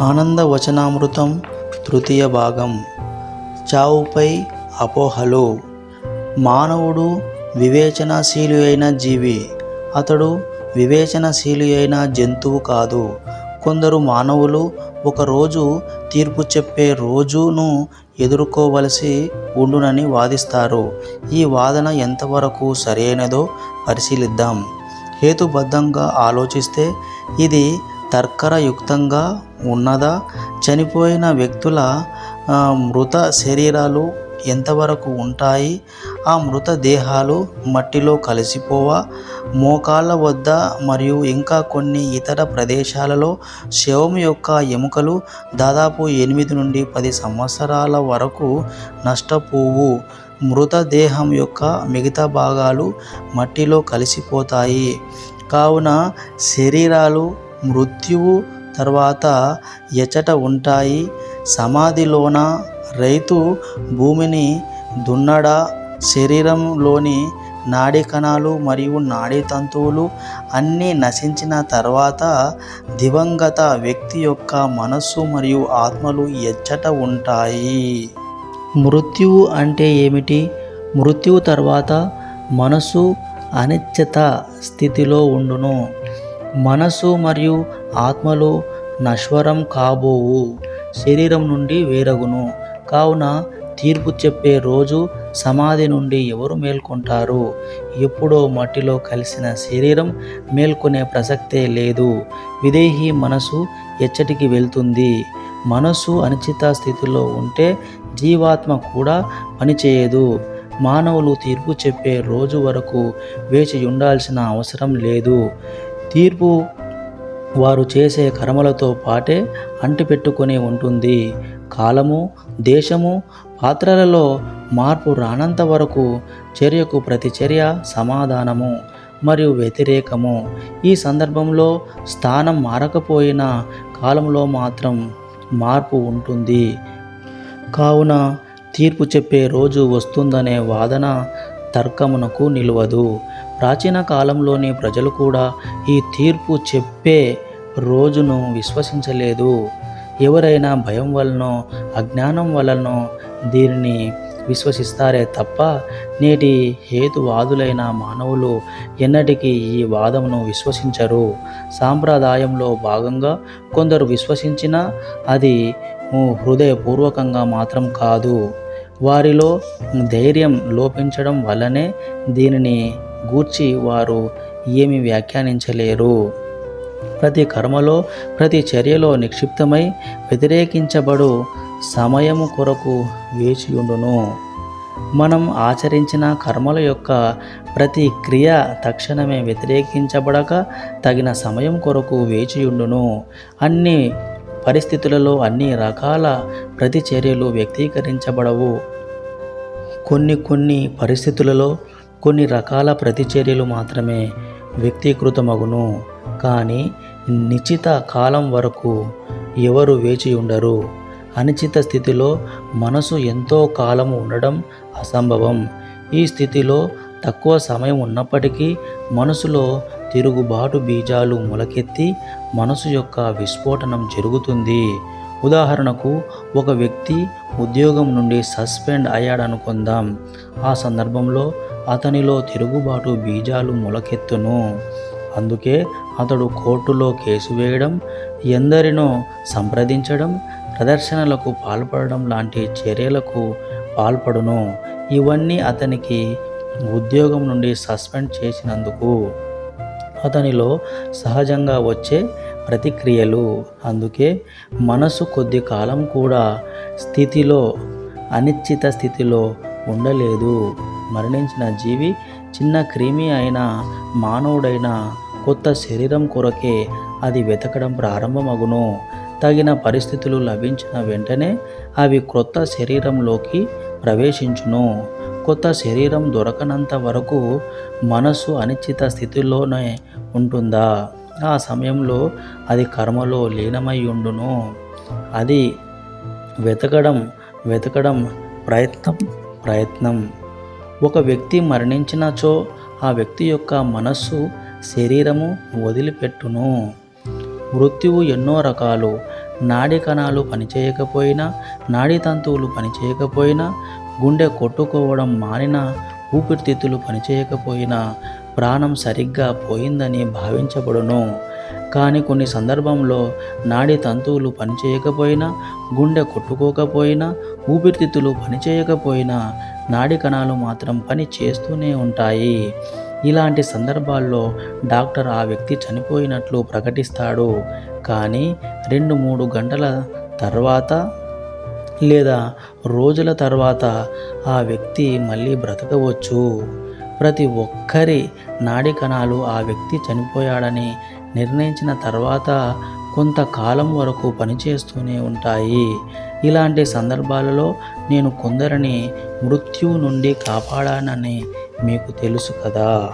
ఆనందవచనామృతం తృతీయ భాగం. చావుపై అపోహలు. మానవుడు వివేచనశీలి అయిన జీవి. అతడు వివేచనశీలి అయిన జంతువు కాదు. కొందరు మానవులు ఒకరోజు తీర్పు చెప్పే రోజును ఎదుర్కోవలసి ఉండునని వాదిస్తారు. ఈ వాదన ఎంతవరకు సరైనదో పరిశీలిద్దాం. హేతుబద్ధంగా ఆలోచిస్తే ఇది తర్కరయుక్తంగా ఉన్నదా? చనిపోయిన వ్యక్తుల మృత శరీరాలు ఎంతవరకు ఉంటాయి? ఆ మృతదేహాలు మట్టిలో కలిసిపోవా? మోకాళ్ళ వద్ద మరియు ఇంకా కొన్ని ఇతర ప్రదేశాలలో శవం యొక్క ఎముకలు దాదాపు ఎనిమిది నుండి పది సంవత్సరాల వరకు నష్టపోవు. మృతదేహం యొక్క మిగతా భాగాలు మట్టిలో కలిసిపోతాయి. కావున శరీరాలు మృత్యువు తర్వాత ఎచట ఉంటాయి. సమాధిలోన రైతు భూమిని దున్నడా శరీరంలోని నాడీ కణాలు మరియు నాడీ తంతువులు అన్నీ నశించిన తర్వాత దివంగత వ్యక్తి యొక్క మనస్సు మరియు ఆత్మలు ఎచ్చట ఉంటాయి. మృత్యువు అంటే ఏమిటి? మృత్యువు తర్వాత మనసు అనిశ్చిత స్థితిలో ఉండును. మనసు మరియు ఆత్మలు నశ్వరం కాబోవు. శరీరం నుండి వేరగును. కావున తీర్పు చెప్పే రోజు సమాధి నుండి ఎవరు మేల్కొంటారు? ఎప్పుడో మట్టిలో కలిసిన శరీరం మేల్కొనే ప్రసక్తే లేదు. విదేహి మనసు ఎచ్చటికి వెళ్తుంది. మనసు అనిశ్చిత స్థితిలో ఉంటే జీవాత్మ కూడా పనిచేయదు. మానవులు తీర్పు చెప్పే రోజు వరకు వేచి ఉండాల్సిన అవసరం లేదు. తీర్పు వారు చేసే కర్మలతో పాటే అంటిపెట్టుకొని ఉంటుంది. కాలము దేశము పాత్రలలో మార్పు రానంత వరకు చర్యకు ప్రతి చర్య సమాధానము మరియు వ్యతిరేకము. ఈ సందర్భంలో స్థానం మారకపోయినా కాలంలో మాత్రం మార్పు ఉంటుంది. కావున తీర్పు చెప్పే రోజు వస్తుందనే వాదన తర్కమునకు నిలవదు. ప్రాచీన కాలంలోని ప్రజలు కూడా ఈ తీర్పు చెప్పే రోజును విశ్వసించలేదు. ఎవరైనా భయం వలనో అజ్ఞానం వలనో దీనిని విశ్వసిస్తారే తప్ప నేటి హేతువాదులైన మానవులు ఎన్నటికీ ఈ వాదమును విశ్వసించరు. సాంప్రదాయంలో భాగంగా కొందరు విశ్వసించినా అది హృదయపూర్వకంగా మాత్రం కాదు. వారిలో ధైర్యం లోపించడం వల్లనే దీనిని గూర్చి వారు ఏమి వ్యాఖ్యానించలేరు. ప్రతి కర్మలో ప్రతి చర్యలో నిక్షిప్తమై వ్యతిరేకించబడు సమయము కొరకు వేచియుండును. మనం ఆచరించిన కర్మల యొక్క ప్రతి క్రియ తక్షణమే వ్యతిరేకించబడక తగిన సమయం కొరకు వేచియుండును. అన్ని పరిస్థితులలో అన్ని రకాల ప్రతిచర్యలు వ్యక్తీకరించబడవు. కొన్ని కొన్ని పరిస్థితులలో కొన్ని రకాల ప్రతిచర్యలు మాత్రమే వ్యక్తీకృతమగును. కానీ నిశ్చిత కాలం వరకు ఎవరు వేచి ఉండరు. అనిశ్చిత స్థితిలో మనసు ఎంతో కాలము ఉండడం అసంభవం. ఈ స్థితిలో తక్కువ సమయం ఉన్నప్పటికీ మనసులో తిరుగుబాటు బీజాలు మొలకెత్తి మనసు యొక్క విస్ఫోటనం జరుగుతుంది. ఉదాహరణకు ఒక వ్యక్తి ఉద్యోగం నుండి సస్పెండ్ అయ్యాడనుకుందాం. ఆ సందర్భంలో అతనిలో తిరుగుబాటు బీజాలు మొలకెత్తును. అందుకే అతడు కోర్టులో కేసు వేయడం ఎందరినో సంప్రదించడం ప్రదర్శనలకు పాల్పడడం లాంటి చర్యలకు పాల్పడును. ఇవన్నీ అతనికి ఉద్యోగం నుండి సస్పెండ్ చేసినందుకు. అతనిలో సహజంగా వచ్చే ప్రతిక్రియలు. అందుకే మనసు కొద్ది కాలం కూడా స్థితిలో అనిశ్చిత స్థితిలో ఉండలేదు. మరణించిన జీవి చిన్న క్రిమి అయినా మానవుడైన కొత్త శరీరం కొరకే అది వెతకడం ప్రారంభమగును. తగిన పరిస్థితులు లభించిన వెంటనే అవి క్రొత్త శరీరంలోకి ప్రవేశించును. కొత్త శరీరం దొరకనంత వరకు మనసు అనిశ్చిత స్థితిలోనే ఉంటుందా? ఆ సమయంలో అది కర్మలో లీనమై ఉండును. అది వెతకడం వెతకడం ప్రయత్నం ప్రయత్నం. ఒక వ్యక్తి మరణించినచో ఆ వ్యక్తి యొక్క మనస్సు శరీరము వదిలిపెట్టును. మృత్యువు ఎన్నో రకాలు. నాడి కణాలు పనిచేయకపోయినా నాడి తంతువులు పనిచేయకపోయినా గుండె కొట్టుకోవడం మానినా ఊపిరితిత్తులు పనిచేయకపోయినా ప్రాణం సరిగ్గా పోయిందని భావించబడును. కానీ కొన్ని సందర్భంలో నాడీ తంతువులు పనిచేయకపోయినా గుండె కొట్టుకోకపోయినా ఊపిరితిత్తులు పనిచేయకపోయినా నాడి కణాలు మాత్రం పని చేస్తూనే ఉంటాయి. ఇలాంటి సందర్భాల్లో డాక్టర్ ఆ వ్యక్తి చనిపోయినట్లు ప్రకటిస్తాడు. కానీ రెండు మూడు గంటల తర్వాత లేదా రోజుల తర్వాత ఆ వ్యక్తి మళ్ళీ బ్రతకవచ్చు. ప్రతి ఒక్కరి నాడి కణాలు ఆ వ్యక్తి చనిపోయాడని నిర్ణయించిన తర్వాత కొంతకాలం వరకు పనిచేస్తూనే ఉంటాయి. ఇలాంటి సందర్భాలలో నేను కొందరిని మృత్యువు నుండి కాపాడానని మీకు తెలుసు కదా.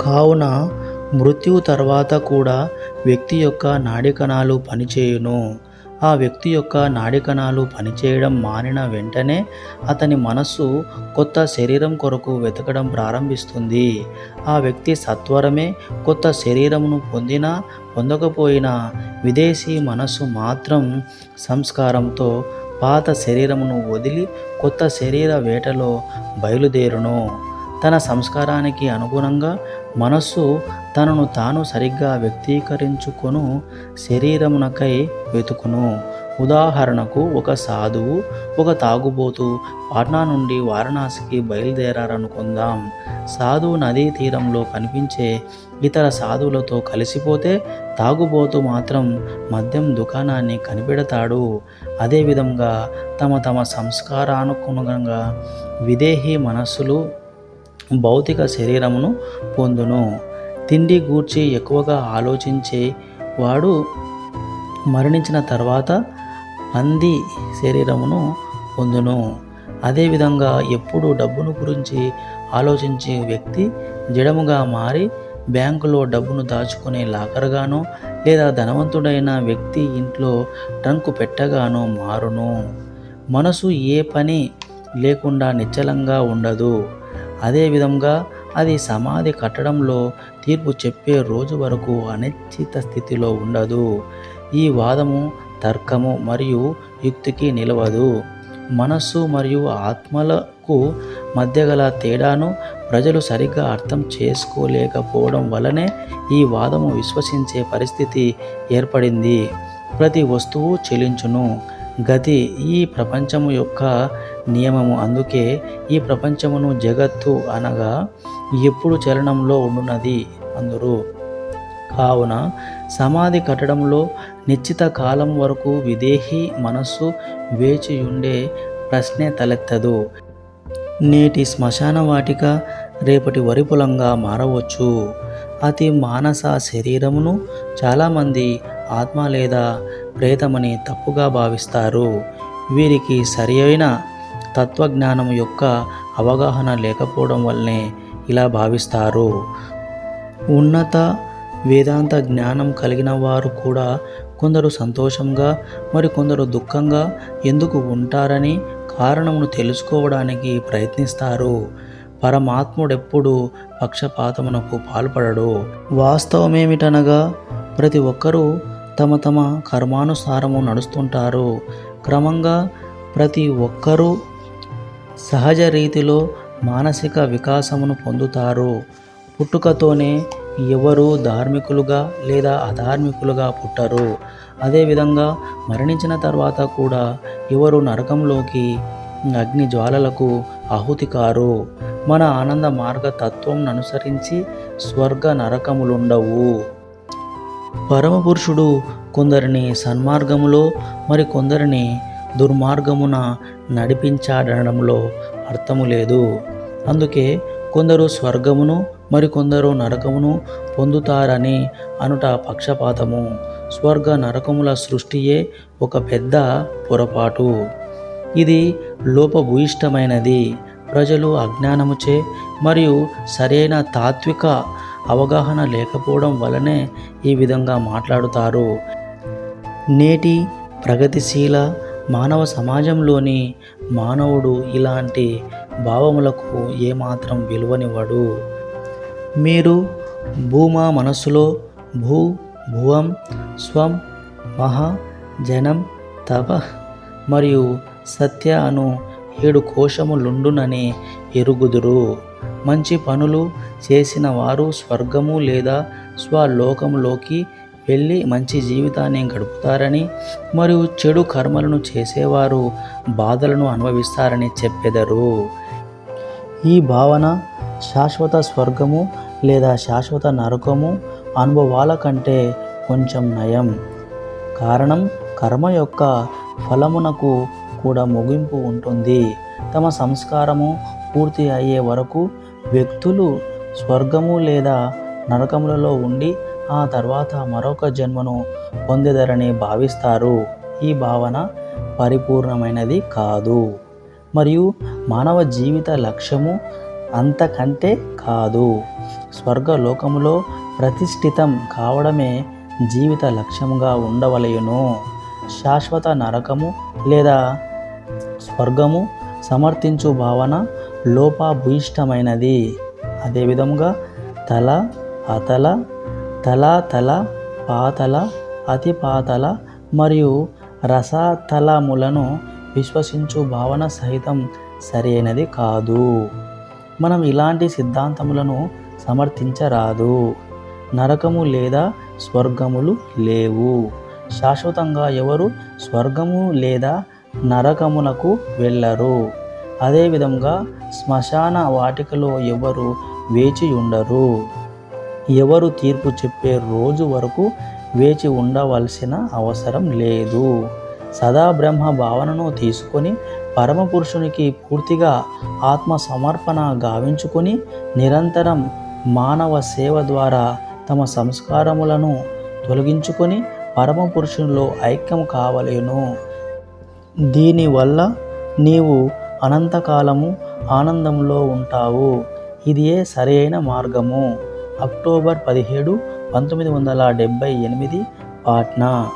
కావున మృత్యువు తర్వాత కూడా వ్యక్తి యొక్క నాడి కణాలు పనిచేయును. ఆ వ్యక్తి యొక్క నాడి కణాలు పనిచేయడం మానిన వెంటనే అతని మనస్సు కొత్త శరీరం కొరకు వెతకడం ప్రారంభిస్తుంది. ఆ వ్యక్తి సత్వరమే కొత్త శరీరమును పొందినా పొందకపోయినా విదేశీ మనస్సు మాత్రం సంస్కారంతో పాత శరీరమును వదిలి కొత్త శరీర వేటలో బయలుదేరును. తన సంస్కారానికి అనుగుణంగా మనస్సు తనను తాను సరిగ్గా వ్యక్తీకరించుకొను శరీరమునకై వెతుకును. ఉదాహరణకు ఒక సాధువు ఒక తాగుబోతు పాట్నా నుండి వారణాసికి బయలుదేరారనుకుందాం. సాధువు నదీ తీరంలో కనిపించే ఇతర సాధువులతో కలిసిపోతే తాగుబోతు మాత్రం మద్యం దుకాణాన్ని కనిపెడతాడు. అదేవిధంగా తమ తమ సంస్కారానుగుణంగా విదేహీ మనస్సులు భౌతిక శరీరమును పొందును. తిండి గూర్చి ఎక్కువగా ఆలోచించే వాడు మరణించిన తర్వాత అంది శరీరమును పొందును. అదేవిధంగా ఎప్పుడు డబ్బును గురించి ఆలోచించే వ్యక్తి జడముగా మారి బ్యాంకులో డబ్బును దాచుకునే లాకర్గానో లేదా ధనవంతుడైన వ్యక్తి ఇంట్లో ట్రంకు పెట్టగానో మారును. మనసు ఏ పని లేకుండా నిశ్చలంగా ఉండదు. అదేవిధంగా అది సమాధి కట్టడంలో తీర్పు చెప్పే రోజు వరకు అనిశ్చిత స్థితిలో ఉండదు. ఈ వాదము తర్కము మరియు యుక్తికి నిలవదు. మనస్సు మరియు ఆత్మలకు మధ్య గల తేడాను ప్రజలు సరిగ్గా అర్థం చేసుకోలేకపోవడం వలనే ఈ వాదము విశ్వసించే పరిస్థితి ఏర్పడింది. ప్రతి వస్తువు చెలించును గతి ఈ ప్రపంచము యొక్క నియమము. అందుకే ఈ ప్రపంచమును జగత్తు అనగా ఎప్పుడు చలనంలో ఉండున్నది అందరూ. కావున సమాధి కట్టడంలో నిశ్చిత కాలం వరకు విదేహీ మనస్సు వేచి ఉండే ప్రశ్నే తలెత్తదు. నేటి శ్మశాన వాటిక రేపటి వరిపులంగా మారవచ్చు. అతి మానస శరీరమును చాలామంది ఆత్మ లేదా ప్రేతమని తప్పుగా భావిస్తారు. వీరికి సరి అయిన తత్వజ్ఞానం యొక్క అవగాహన లేకపోవడం వల్లనే ఇలా భావిస్తారు. ఉన్నత వేదాంత జ్ఞానం కలిగిన వారు కూడా కొందరు సంతోషంగా మరి కొందరు దుఃఖంగా ఎందుకు ఉంటారని కారణమును తెలుసుకోవడానికి ప్రయత్నిస్తారు. పరమాత్ముడెప్పుడు పక్షపాతమునకు పాల్పడడు. వాస్తవమేమిటనగా ప్రతి ఒక్కరూ తమ తమ కర్మానుసారము నడుస్తుంటారు. క్రమంగా ప్రతి ఒక్కరూ సహజ రీతిలో మానసిక వికాసమును పొందుతారు. పుట్టుకతోనే ఎవరు ధార్మికులుగా లేదా అధార్మికులుగా పుట్టరు. అదేవిధంగా మరణించిన తర్వాత కూడా ఎవరు నరకంలోకి అగ్ని జ్వాలలకు ఆహుతి కారు మన ఆనంద మార్గ తత్వం అనుసరించి స్వర్గ నరకములుండవు. పరమపురుషుడు కొందరిని సన్మార్గములో మరి కొందరిని దుర్మార్గమున నడిపించాడనడంలో అర్థము లేదు. అందుకే కొందరు స్వర్గమును మరికొందరు నరకమును పొందుతారని అనుట పక్షపాతము. స్వర్గ నరకముల సృష్టియే ఒక పెద్ద పొరపాటు. ఇది లోపభూయిష్టమైనది. ప్రజలు అజ్ఞానముచే మరియు సరైన తాత్విక అవగాహన లేకపోవడం వలనే ఈ విధంగా మాట్లాడుతారు. నేటి ప్రగతిశీల మానవ సమాజంలోని మానవుడు ఇలాంటి భావములకు ఏమాత్రం విలువనివ్వడు. మీరు భూమా మనస్సులో భూ భువం స్వం మహ జనం తప మరియు సత్య అను ఏడు కోశములుండునని ఎరుగుదురు. మంచి పనులు చేసిన వారు స్వర్గము లేదా స్వలోకములోకి వెళ్ళి మంచి జీవితాన్ని గడుపుతారని మరియు చెడు కర్మలను చేసేవారు బాధలను అనుభవిస్తారని చెప్పెదరు. ఈ భావన శాశ్వత స్వర్గము లేదా శాశ్వత నరకము అనుభవాల కంటే కొంచెం నయం. కారణం కర్మ యొక్క ఫలమునకు కూడా ముగింపు ఉంటుంది. తమ సంస్కారము పూర్తి అయ్యే వరకు వ్యక్తులు స్వర్గము లేదా నరకములలో ఉండి ఆ తర్వాత మరొక జన్మను పొందెదరని భావిస్తారు. ఈ భావన పరిపూర్ణమైనది కాదు. మరియు మానవ జీవిత లక్ష్యము అంతకంటే కాదు. స్వర్గలోకములో ప్రతిష్ఠితం కావడమే జీవిత లక్ష్యముగా ఉండవలయును శాశ్వత నరకము లేదా స్వర్గము సమర్థించు భావన లోపభూయిష్టమైనది. అదేవిధంగా తల అతల తల తల పాతల అతి పాతల మరియు రసతలములను విశ్వసించు భావన సహితం సరైనది కాదు. మనం ఇలాంటి సిద్ధాంతములను సమర్థించరాదు. నరకము లేదా స్వర్గములు లేవు. శాశ్వతంగా ఎవరు స్వర్గము లేదా నరకమునకు వెళ్ళరు. అదేవిధంగా శ్మశాన వాటికలో ఎవరు వేచి ఉండరు. ఎవరు తీర్పు చెప్పే రోజు వరకు వేచి ఉండవలసిన అవసరం లేదు. సదా బ్రహ్మ భావనను తీసుకొని పరమపురుషునికి పూర్తిగా ఆత్మ సమర్పణ గావించుకొని నిరంతరం మానవ సేవ ద్వారా తమ సంస్కారములను తొలగించుకొని పరమపురుషునిలో ఐక్యం కావలేను. దీనివల్ల నీవు అనంతకాలము ఆనందంలో ఉంటావు. ఇదియే సరైన మార్గము. అక్టోబర్ పదిహేడు పంతొమ్మిది వందల డెబ్భై ఎనిమిది పాట్నా.